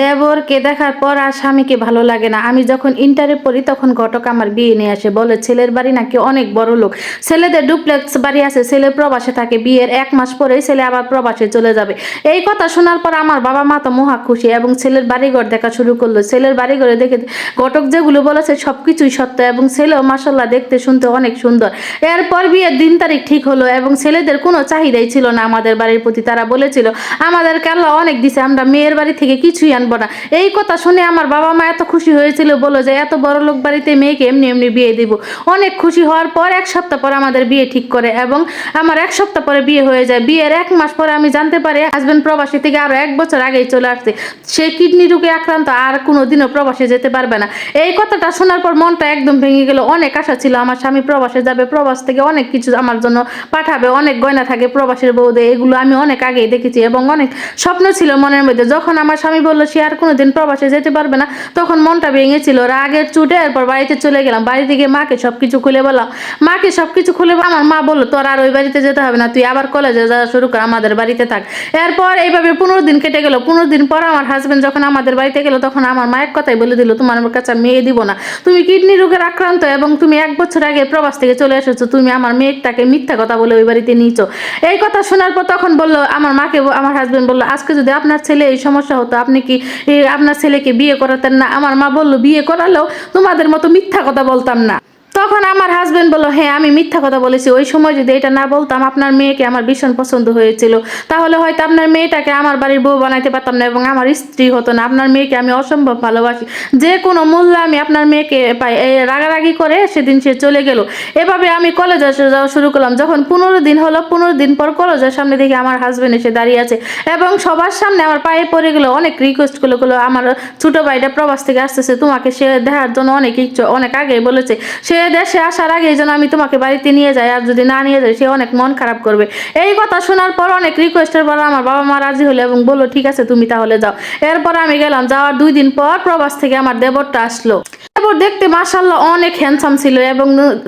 দেবরকে দেখার পর আর স্বামীকে ভালো লাগে না। আমি যখন ইন্টারে পড়ি, তখন ঘটক আমার বিয়ে নিয়ে আসে, বলে ছেলের বাড়ি নাকি অনেক বড় লোক। ছেলেদের ডুপ্লেক্স বাড়ি আছে, ছেলে প্রবাসে থাকে, বিয়ের এক মাস পরেই ছেলে আবার প্রবাসে চলে যাবে। এই কথা শোনার পর আমার বাবা মা তো মহা খুশি এবং ছেলের বাড়িঘর দেখা শুরু করল। ছেলের বাড়িঘরে দেখে ঘটক যেগুলো বলেছে সব কিছুই সত্য এবং ছেলেও মাসাল্লাহ দেখতে, শুনতে অনেক সুন্দর। এরপর বিয়ের দিন তারিখ ঠিক হলো এবং ছেলেদের কোনো চাহিদাই ছিল না আমাদের বাড়ির প্রতি। তারা বলেছিল আমাদেরকে আল্লাহ অনেক দিছে, আমরা মেয়ের বাড়ি থেকে কিছুই আনব না। এই কথা শুনে আমার বাবা মা এত খুশি হয়েছিল বলো যে এত বড় লোক বাড়িতে মেয়েকে এমনি এমনি বিয়ে দিব। অনেক খুশি হওয়ার পর এক সপ্তাহ পর আমাদের বিয়ে ঠিক করে এবং আমার এক সপ্তাহ পরে বিয়ে হয়ে যায়। বিয়ের এক মাস পরে আমি জানতে পারি হাজবেন্ড প্রবাসী থেকে আরও এক বছর আগেই চলে আসছে। সে কিডনি রোগে আক্রান্ত, আর কোনোদিনও প্রবাসে যেতে পারবে না। এই কথাটা শোনার পর মনটা একদম ভেঙে গেল। অনেক আশা ছিল আমার স্বামী প্রবাসে যাবে, প্রবাস থেকে অনেক কিছু আমার জন্য পাঠাবে, অনেক গয়না থাকে প্রবাসের বউদে এগুলো আমি অনেক আগেই দেখেছি এবং অনেক স্বপ্ন ছিল মনের মধ্যে। যখন আমার স্বামী বলল সে আর কোনোদিন প্রবাসে যেতে পারবে না। তখন মনটা ভেঙেছিল। রাগের চুটে এরপর বাড়িতে চলে গেলাম। বাড়ি থেকে মাকে সব কিছু খুলে বললাম। মাকে সব কিছু খুলে আমার মা বলল, তোর আর ওই বাড়িতে যেতে হবে না। তুই আবার কলেজে যাওয়া শুরু কর। আমাদের বাড়িতে থাক। এরপর এইভাবে পনেরো দিন কেটে গেল। পনেরো দিন পর আমার হাজবেন্ড যখন আমাদের বাড়িতে গেল, তখন আমার মায়ের কথাই বলে দিল, তোমার আমার কাছে মেয়ে দিব না। তুমি কিডনি রোগের আক্রান্ত এবং তুমি এক বছর আগে প্রবাস থেকে চলে এসেছ। তুমি আমার মেয়েটাকে মিথ্যা কথা বলে ওই বাড়িতে নিয়েছো। এই কথা শোনার পর তখন বলল, আমার মাকে, আমার হাজবেন্ড বলল, আজকে যদি আপনার ছেলে এই সমস্যা হতো, আপনি কি আপনার ছেলেকে বিয়ে করাতেন না? আমার মা বলল, বিয়ে করালেও তোমাদের মতো মিথ্যা কথা বলতাম না। তখন আমার হাজবেন্ড বলল হ্যাঁ আমি মিথ্যা কথা বলেছি। ওই সময় যদি এটা না বলতাম, আপনার মেয়েকে আমার ভীষণ পছন্দ হয়েছিল। তাহলে হয়তো আপনার মেয়েটাকে আমার বাড়ির বউ বানাইতে পারতাম না এবং আমার স্ত্রী হতো না। আপনার মেয়েকে আমি অসম্ভব ভালোবাসি। যে কোনো মূল্য আমি আপনার মেয়েকে পাই। রাগারাগি করে সেদিন সে চলে গেল। এভাবে আমি কলেজে যাওয়া শুরু করলাম। যখন পনেরো দিন হলো, পনেরো দিন পর কলেজের সামনে দেখি আমার হাজবেন্ড এসে দাঁড়িয়ে আছে এবং সবার সামনে আমার পায়ে পড়ে গেলো। অনেক রিকোয়েস্ট করল গেলো আমার ছোটো ভাইটা প্রবাস থেকে আসতেছে। তোমাকে সে দেখার জন্য অনেক ইচ্ছে, অনেক আগে বলেছে। সে দেশে আসার আগে যেন আমি তোমাকে বাড়িতে নিয়ে যাই, আর যদি না নিয়ে যাই, সে অনেক মন খারাপ করবে। এই কথা শোনার পর অনেক রিকোয়েস্টের পর আমার বাবা মা রাজি হলো এবং বলল, ঠিক আছে, তুমি তাহলে যাও। এরপর আমি গেলাম, যাওয়ার দুই দিন পর প্রবাস থেকে আমার দেবরটা আসলো। দেবর দেখতে মাসাল্লাহ অনেক হ্যান্ডসাম ছিল এবং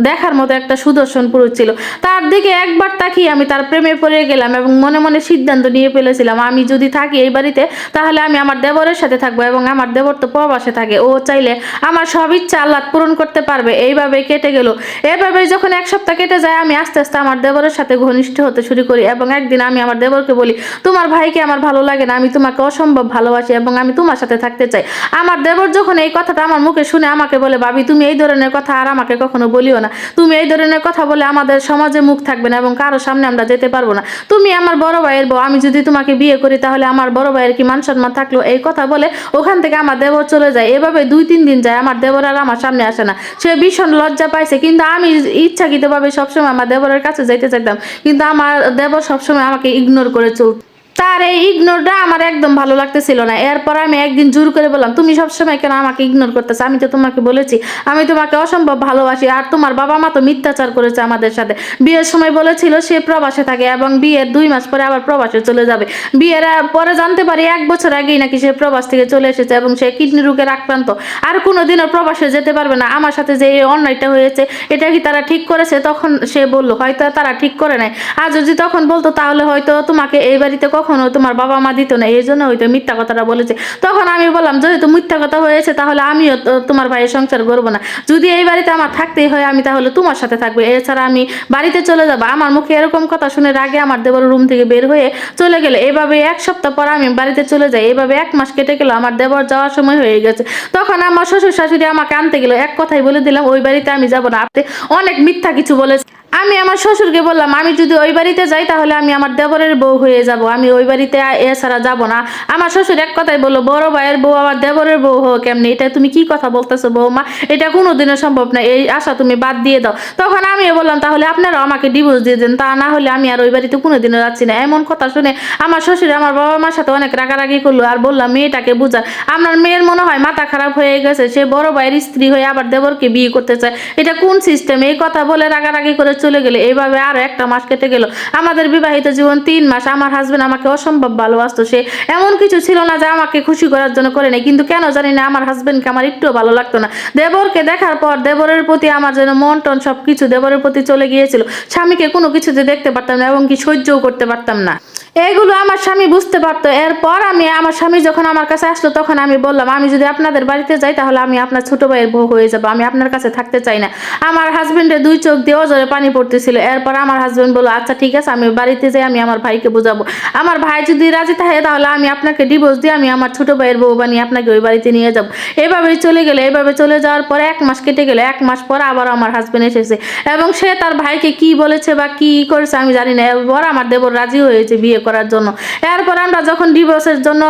দেখার মতো একটা সুদর্শন পুরুষ ছিল। তার দিকে একবার তাকিয়ে আমি তার প্রেমে পড়ে গেলাম এবং মনে মনে সিদ্ধান্ত নিয়ে ফেলেছিলাম, আমি যদি থাকি এই বাড়িতে, তাহলে আমি আমার দেবরের সাথে থাকব এবং আমার দেবর তো প্রবাসে থাকে, ও চাইলে আমার সব ইচ্ছা আল্লাহ পূরণ করতে পারবে। এইভাবে কেটে গেল। এভাবে যখন এক সপ্তাহ কেটে যায়, আমি আস্তে আস্তে আমার দেবরের সাথে ঘনিষ্ঠ হতে শুরু করি এবং একদিন আমি আমার দেবরকে বলি, তোমার ভাইকে আমার ভালো লাগে না, আমি তোমাকে অসম্ভব ভালোবাসি এবং আমি তোমার সাথে থাকতে চাই। আমার দেবর যখন এই কথাটা আমার মুখে শুনে আমাকে বলে, ভাবি, তুমি এই ধরনের কথা আর আমাকে কখনো বলিও না। তুমি এই ধরনের কথা বলে আমাদের সমাজে মুখ থাকবে না এবং কারও সামনে আমরা যেতে পারব না। তুমি আমার বড় ভাইয়ের বউ, আমি যদি তোমাকে বিয়ে করি তাহলে আমার বড় ভাইয়ের কি মান সম্মান থাকল? এই কথা বলে ওখান থেকে আমার দেবর চলে যায়। এভাবে দুই তিন দিন যায়, আমার দেবর আর আমার সামনে আসে না। সে ভীষণ লজ্জা পাইছে, কিন্তু আমি ইচ্ছাকৃতভাবে সবসময় আমার দেবরের কাছে যাইতে চাইতাম। কিন্তু আমার দেবর সবসময় আমাকে ইগনোর করে চলত। তার এই ইগনোরটা আমার একদম ভালো লাগতেছিল না। এরপর আমি একদিন জোর করে বললাম, তুমি সবসময় কেন আমাকে ইগনোর করতেছো? আমি তো তোমাকে বলেছি, আমি তোমাকে অসম্ভব ভালোবাসি, আর তোমার বাবা মা তো মিথ্যাচার করেছে আমাদের সাথে। বিয়ের সময় বলেছিল সে প্রবাসে থাকে এবং বিয়ের দুই মাস পরে আবার প্রবাসে চলে যাবে। বিয়ের পরে জানতে পারি এক বছর আগেই নাকি সে প্রবাস থেকে চলে এসেছে এবং সে কিডনি রোগের আক্রান্ত। আর কোনোদিনও প্রবাসে যেতে পারবে না। আমার সাথে যে এই অন্যায়টা হয়েছে, এটা কি তারা ঠিক করেছে? তখন সে বলল, হয়তো তারা ঠিক করে নাই। আর যদি তখন বলতো, তাহলে হয়তো তোমাকে এই বাড়িতে কখনো তোমার বাবা মা দিত না, এই জন্য হয়তো মিথ্যা কথাটা বলেছে। তখন আমি বললাম যেহেতু মিথ্যা কথা হয়েছে, তাহলে আমিও তোমার ভাইয়ের সংসার করব না। যদি এই বাড়িতে আমার থাকতেই হয়, আমি তাহলে তোমার সাথে থাকব। এছাড়া আমি বাড়িতে চলে যাব। আমার মুখে এরকম কথা শুনে রাগে আমার দেবর রুম থেকে বের হয়ে চলে গেলে। এভাবে এক সপ্তাহ পর আমি বাড়িতে চলে যাই। এভাবে এক মাস কেটে গেল, আমার দেবর যাওয়ার সময় হয়ে গেছে। তখন আমার শ্বশুর শাশুড়ি আমাকে আনতে গেল। এক কথাই বলে দিলাম, ওই বাড়িতে আমি যাব না। আপনি অনেক মিথ্যা কিছু বলেছে আমি আমার শ্বশুরকে বললাম, আমি যদি ওই বাড়িতে যাই তাহলে আমি আমার দেবরের বউ হয়ে যাব। আমি ওই বাড়িতে এছাড়া যাব না। আমার শ্বশুর এক কথাই বলল, বড় ভাইয়ের বউ আমার দেবরের বউ হোক কেমনি এটা তুমি কি কথা বলতেছো বৌমা? এটা কোনোদিনও সম্ভব না। এই আশা তুমি বাদ দিয়ে দাও। তখন আমিও বললাম, তাহলে আপনারাও আমাকে ডিভোর্স দিয়ে দেন। তা না হলে আমি আর ওই বাড়িতে কোনোদিনও যাচ্ছি না। এমন কথা শুনে আমার শ্বশুর আমার বাবা মার সাথে অনেক রাগারাগি করল আর বললাম মেয়েটাকে বুঝান আপনার মেয়ের মনে হয় মাথা খারাপ হয়ে গেছে। সে বড় ভাইয়ের স্ত্রী হয়ে আবার দেবরকে বিয়ে করতে চায়। এটা কোন সিস্টেম এই কথা বলে রাগারাগি করে চলে গেলে। এইভাবে আরও একটা মাস কেটে গেল। আমাদের বিবাহিত জীবন তিন মাস। আমার হাজবেন্ড আমাকে অসম্ভব ভালোবাসতো। সে এমন কিছু ছিল না যে আমাকে খুশি করার জন্য করে নাই। কিন্তু কেন জানি না, আমার হাজবেন্ডকে আমার একটুও ভালো লাগতো না। দেবরকে দেখার পর দেবরের প্রতি আমার যেন মন টন সব কিছু দেবরের প্রতি চলে গিয়েছিল। স্বামীকে কোনো কিছুতে দেখতে পারতাম না এবং কি সহ্যও করতে পারতাম না। এগুলো আমার স্বামী বুঝতে পারতো। এরপর আমি, আমার স্বামী যখন আমার কাছে আসলো, তখন আমি বললাম, আমি যদি আপনাদের বাড়িতে যাই, তাহলে আমি আপনার ছোট ভাইয়ের বউ হয়ে যাব। আমি আপনার কাছে থাকতে চাই না। আমার হাজবেন্ডের দুই চোখ দিয়ে অজরে পানি পড়তেছিল। এরপর আমার হাজবেন্ড বলল আচ্ছা ঠিক আছে, আমি বাড়িতে যাই, আমি আমার ভাইকে বোঝাবো। আমার ভাই যদি রাজি থাকে, তাহলে আমি আপনাকে ডিভোর্স দিয়ে আমি আমার ছোট ভাইয়ের বউ বানিয়ে আপনাকে ওই বাড়িতে নিয়ে যাব। এভাবেই চলে গেলে। এভাবে চলে যাওয়ার পরে এক মাস কেটে গেলে। এক মাস পর আবার আমার হাজবেন্ড এসেছে। এবং সে তার ভাইকে কি বলেছে বা কি করেছে, আমি জানি না। এরপর আমার দেবর রাজি হয়েছে বিয়ে করার জন্য। এরপর আমরা যখন ডিভোর্সের জন্য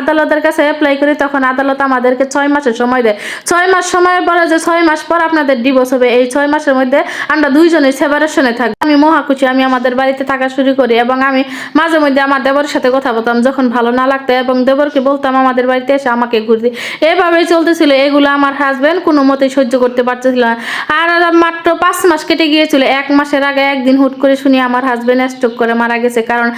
আদালতের কাছে অ্যাপ্লাই করি, তখন আদালত আমাদেরকে ছয় মাসের সময় দেয়। ছয় মাস সময় পরে যে ছয় মাস পর আপনাদের ডিভোর্স হবে, এই ছয় মাসের মধ্যে আমরা দুইজনে সেপারেশনে থাকব আমি মহাকুচি, আমি আমাদের বাড়িতে থাকা শুরু করি এবং আমি মাঝে মধ্যে আমার দেবরের সাথে কথা বলতাম। যখন ভালো না লাগতো এবং দেবরকে বলতাম, আমাদের বাড়িতে এসে আমাকে ঘুরতে এভাবেই চলতেছিল। এগুলো আমার হাজব্যান্ড কোনো মতেই সহ্য করতে পারতেছিল না। আর মাত্র পাঁচ মাস কেটে গিয়েছিল। এক মাসের আগে একদিন হুট করে শুনি আমার হাজব্যান্ড স্ট্রোক করে মারা গেছে। কারণ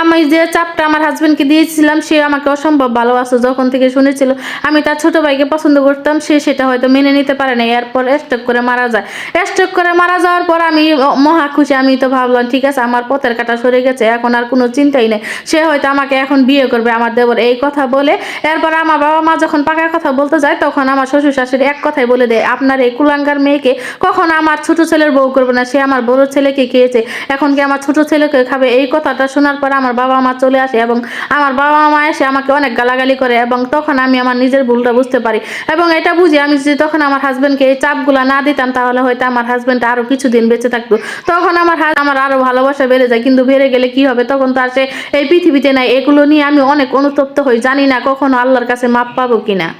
আমি যে চাপটা আমার হাজব্যান্ডকে দিয়েছিলাম, সে আমাকে অসম্ভব ভালোবাসতো। যখন থেকে শুনেছিল, আমি তার ছোট ভাইকে পছন্দ করতাম, সে সেটা হয়তো মেনে নিতে পারে না এরপর স্ট্রোক করে মারা যায়। স্ট্রোক করে মারা যাওয়ার পর আমি মহা খুশি, আমি তো ভাবলাম, ঠিক আছে, আমার পথের কাটা সরে গেছে, এখন আর কোনো চিন্তাই নেই। সে হয়তো আমাকে এখন বিয়ে করবে, আমার দেবর এই কথা বলে, এরপর আমার বাবা মা যখন পাকা কথা বলতে যায়, তখন আমার শ্বশুর শাশুড়ি এক কথাই বলে দেয়, আপনার এই কুলাঙ্গার মেয়েকে কখন আমার ছোট ছেলের বউ করবে না, সে আমার বড় ছেলেকে খেয়েছে, এখন কি আমার ছোট ছেলেকে খাবে? এই কথাটা শোনার পর আমার বাবা মা চলে আসে এবং আমার বাবা মা এসে আমাকে অনেক গালাগালি করে এবং তখন আমি আমার নিজের ভুলটা বুঝতে পারি এবং এটা বুঝি আমি যদি তখন আমার হাজবেন্ডকে এই চাপগুলো না দিতাম, তাহলে হয়তো আমার হাজবেন্ড আরও কিছুদিন বেঁচে থাকতো তখন আমার হাজ- আমার আরও ভালোবাসা বেড়ে যায়, কিন্তু বেড়ে গেলে কি হবে? তখন তো সে এই পৃথিবীতে নাই। এগুলো নিয়ে আমি অনেক অনুতপ্ত হই, জানি না কখনো আল্লাহর কাছে মাপ পাবো কিনা।